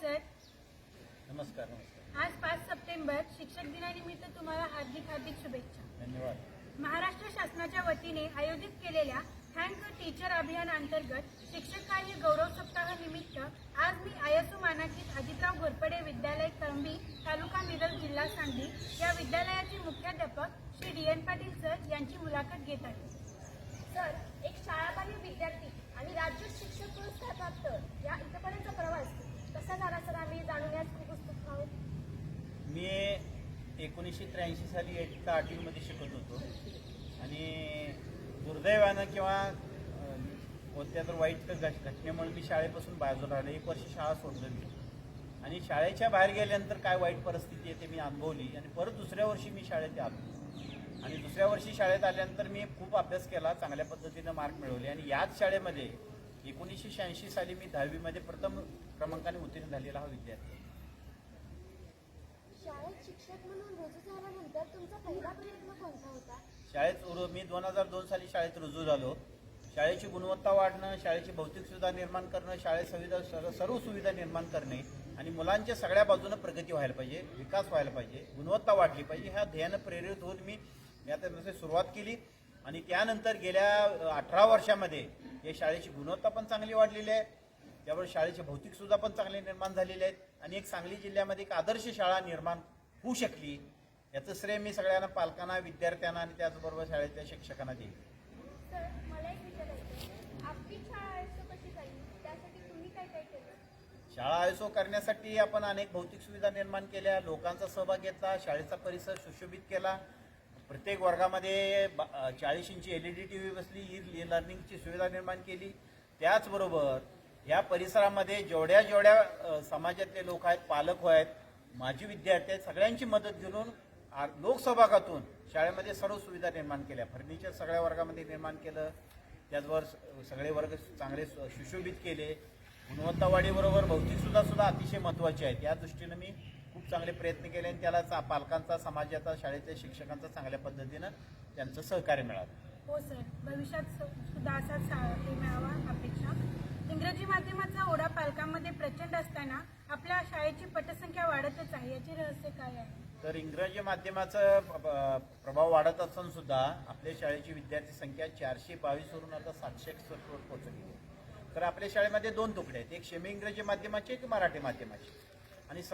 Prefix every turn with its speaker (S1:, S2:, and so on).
S1: Sir.
S2: नमस्कार नमस्कार.
S1: आज पाच सप्टेंबर शिक्षक दिनानिमित्त तुम्हाला हार्दिक हार्दिक शुभेच्छा.
S2: धन्यवाद.
S1: महाराष्ट्र शासनाच्या वतीने आयोजित केलेल्या थँक टीचर अभियान अंतर्गत शिक्षक कार्य गौरव सप्ताह निमित्त आज मी आयसो मानांकित अजितराव घोरपडे विद्यालय कळंबी तालुका मिरज जिल्हा सांगली या विद्यालयाचे मुख्याध्यापक Shri D N Patil sir यांची मुलाखत घेत आहे.
S3: सर एक शाळाबाह्य विद्यार्थी आणि राज्य शिक्षक पुरस्कार प्राप्त या इथपर्यंतचा प्रवास कसा झाला सर आम्ही जाणून घ्यास खूप उत्सुक आहोत
S2: मी एकोणीसशे त्र्याऐंशी साली इयत्ता आठवीमध्ये शिकत होतो. आणि दुर्दैवानं किंवा कोणत्या तर वाईट घटनेमुळे मी शाळेपासून बाजूला राहिलो. एक वर्ष शाळा सोडलं मी आणि शाळेच्या बाहेर गेल्यानंतर काय वाईट परिस्थिती आहे ते मी अनुभवली. आणि परत दुसऱ्या वर्षी मी शाळेत आलो. आणि दुसऱ्या वर्षी शाळेत आल्यानंतर मी खूप अभ्यास केला चांगल्या पद्धतीनं मार्क मिळवले. आणि याच शाळेमध्ये एकोणीसशे शहाऐंशी साली मी दहावीमध्ये प्रथम क्रमांकाने उत्तीर्ण झालेला हा विद्यार्थी.
S3: शाळेत शिक्षक म्हणून रुजू झाल्यानंतर तुमचा पहिला प्रयत्न कोणता होता?
S2: शाळेत उर- मी दोन हजार दोन साली शाळेत रुजू झालो. शाळेची गुणवत्ता वाढणं शाळेची भौतिक सुविधा निर्माण करणं शाळेत सुविधा सर्व सर्व सुविधा निर्माण करणे आणि मुलांच्या सगळ्या बाजूनं प्रगती व्हायला पाहिजे विकास व्हायला पाहिजे गुणवत्ता वाढली पाहिजे ह्या ध्येयानं प्रेरित होऊन मी आता त्यामध्ये सुरुवात केली आणि त्यानंतर गेल्या अठरा वर्षामध्ये या शाळेची गुणवत्ता पण चांगली वाढलेली आहे. त्यामुळे शाळेची भौतिक सुविधा पण चांगली निर्माण झालेली आहेत. आणि एक सांगली जिल्ह्यामध्ये एक आदर्श शाळा निर्माण होऊ शकली. याचं श्रेय मी सगळ्यांना पालकांना विद्यार्थ्यांना आणि त्याचबरोबर शाळेतल्या शिक्षकांना देईल
S3: शाळा
S2: आयसो करण्यासाठी आपण अनेक भौतिक सुविधा निर्माण केल्या. लोकांचा सहभाग घेतला शाळेचा परिसर सुशोभित केला. प्रत्येक वर्गामध्ये चाळीस इंची L E D T V बसली ई लर्निंगची सुविधा निर्माण केली. त्याचबरोबर या परिसरामध्ये जेवढ्या जेवढ्या समाजातले लोक आहेत पालक आहेत माजी विद्यार्थी आहेत सगळ्यांची मदत घेऊन आ- लोकसहभागातून शाळेमध्ये सर्व सुविधा निर्माण केल्या. फर्निचर सगळ्या वर्गामध्ये निर्माण केलं. त्याचबरोबर स- सगळे वर्ग चांगले सुशोभित केले. गुणवत्ता वाढीबरोबर भौतिक सुद्धा सुद्धा अतिशय महत्त्वाचे आहेत. या दृष्टीनं मी खूप चांगले प्रयत्न केले आणि त्याला चा- पालकांचा समाजाचा शाळेच्या शिक्षकांचा चांगल्या पद्धतीनं त्यांचं सहकार्य मिळालं.
S1: हो सर. भविष्यात सुद्धा असाच मिळावा अपेक्षा इंग्रजी माध्यमाचा ओढा पालकांमध्ये प्रचंड असताना आपल्या शाळेची पटसंख्या वाढतच आहे. याचे रहस्य काय आहे?
S2: तर इंग्रजी माध्यमाचा प्रभाव वाढत असून सुद्धा आपल्या शाळेची विद्यार्थी संख्या चारशे बावीस वरून आता सातशे एकसष्टवर पोहोचली आहे. तर आपल्या शाळेमध्ये दोन तुकडे आहेत. एक शेमी इंग्रजी माध्यमाची एक मराठी माध्यमाची. आणि स